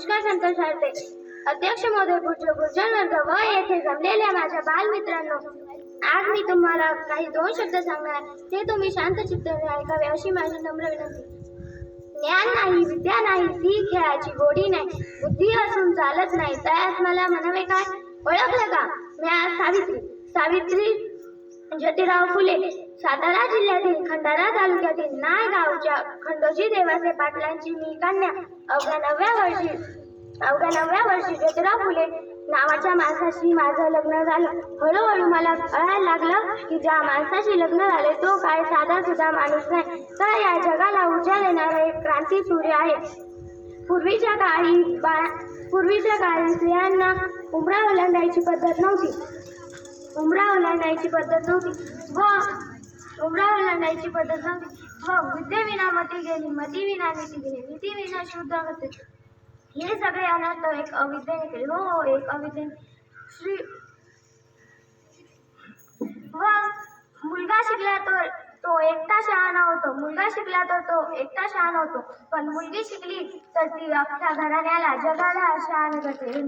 नमस्कार संतोष वाटते. अध्यक्ष महोदय पूज्य गुर्जर वर्ग व येथे जमलेल्या माझ्या बालमित्रांनो आज मी तुम्हाला काही दोन शब्द सांगणार. ते तुम्ही शांत चित्ताने ऐकावे अशी माझी नम्र विनंती. ज्ञान नाही विद्या नाही ती खेळाची गोडी नाही. बुद्धी असून चालत नाही. त्यास मला म्हणावे काय? ओळखलं का? मी आज सावित्री. सावित्री ज्योतिराव फुले सातारा जिल्ह्यातील खंडाळा तालुक्यातील नाय गावच्या खंडोजी देवाचे पाटलांची मी कन्या. अवघ्या नवव्या वर्षी अवघ्या नवव्या वर्षी ज्योतिराव फुले नावाच्या माणसाशी माझं लग्न झालं. हळूहळू मला कळायला लागलं की ज्या माणसाशी लग्न झाले तो काय साधा सुद्धा माणूस नाही. तर या जगाला ऊर्जा देणारा एक क्रांती सूर्य आहे. पूर्वीच्या काळी बा पूर्वीच्या काळी स्त्रियांना उमरा ओलांडायची पद्धत नव्हती. उमरा ओलांडायची पद्धत नव्हती. व उमरा ओलांडायची पद्धत नव्हती. व बुद्धविना मती गेली मती विना नीती गेली नीती विना शुद्ध होते. हे सगळे अनर्थ एक अविद्येने केले हो हो एक अविद्येने. श्री व मुलगा शिकला तर तो एकटा शहाणा होतो. मुलगा शिकला तर तो एकटा शहाणा होतो. पण मुलगी शिकली तर ती अख्ख्या घराण्याला जगाला शहाणा करते.